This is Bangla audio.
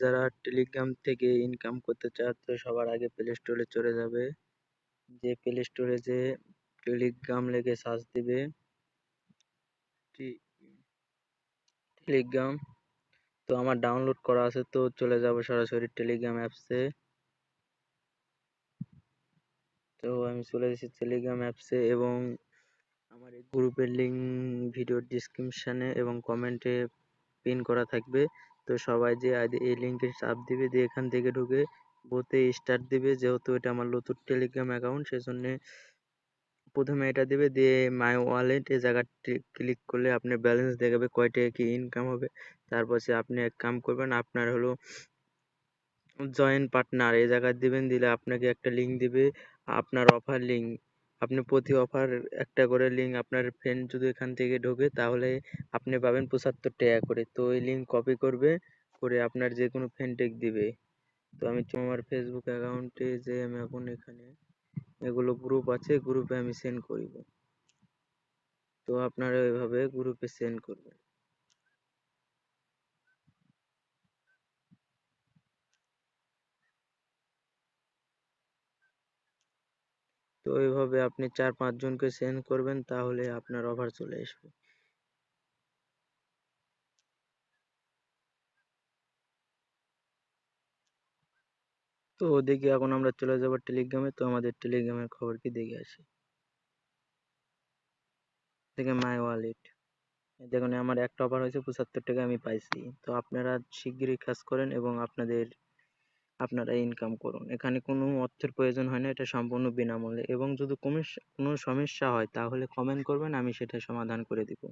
যারা টেলিগ্রাম থেকে ইনকাম করতে চাচ্ছে সবার আগে প্লে স্টোরে চলে যাবে। যে প্লে স্টোরে যে টেলিগ্রাম লেগে সার্চ দিবে টেলিগ্রাম তো আমার ডাউনলোড করা আছে, তো চলে যাব সরাসরি টেলিগ্রাম অ্যাপসে তো আমি চলে এসেছি টেলিগ্রাম অ্যাপসে এবং আমার এই গ্রুপের লিঙ্ক ভিডিওর ডিসক্রিপশানে এবং কমেন্টে পিন করা থাকবে। তো সবাই যে এই লিঙ্কে চাপ দিবে দিয়ে এখান থেকে ঢুকে বোতে স্টার্ট দিবে, যেহেতু এটা আমার নতুন টেলিগ্রাম অ্যাকাউন্ট সেজন্যে প্রথমে এটা দিবে, দিয়ে মাই ওয়ালেট এই জায়গাটি ক্লিক করলে আপনার ব্যালেন্স দেখাবে কয় টাকা কি ইনকাম হবে। তারপর সে আপনি এক কাম করবেন, আপনার হলো জয়েন পার্টনার এই জায়গায় দিবেন, দিলে আপনাকে একটা লিঙ্ক দিবে, আপনার অফার লিঙ্ক আপনি প্রতি অফার একটা করে লিঙ্ক আপনার ফ্রেন্ড যদি এখান থেকে ঢোকে, তাহলে আপনি পাবেন পঁচাত্তর টাকা করে। তো ওই লিঙ্ক কপি করবে, করে আপনার যে কোনো ফ্রেন্ডে দিবে। তো আমি আমার ফেসবুক অ্যাকাউন্টে যে আমি এখন এখানে, এগুলো গ্রুপ আছে গ্রুপে আমি সেন্ড করিব। তো আপনারা এভাবে গ্রুপে সেন্ড করবেন। তো এইভাবে আপনি চার পাঁচজনকে সেন্ড করবেন, তাহলে আপনার অফার চলে আসবে। তো ওদিকে এখন আমরা চলে যাব টেলিগ্রামে, তো আমাদের টেলিগ্রামের খবর কি দেখে আসি। দেখে মাই ওয়ালেট দেখুন, আমার একটা অফার হয়েছে, পঁচাত্তর টাকা আমি পাইছি। তো আপনারা শিগগিরই কাজ করেন এবং আপনাদের আপনারা ইনকাম করুন। এখানে কোনো অর্থের প্রয়োজন হয় না, এটা সম্পূর্ণ বিনামূল্যে। এবং যদি কোনো সমস্যা হয়, তাহলে কমেন্ট করবেন, আমি সেটা সমাধান করে দিব।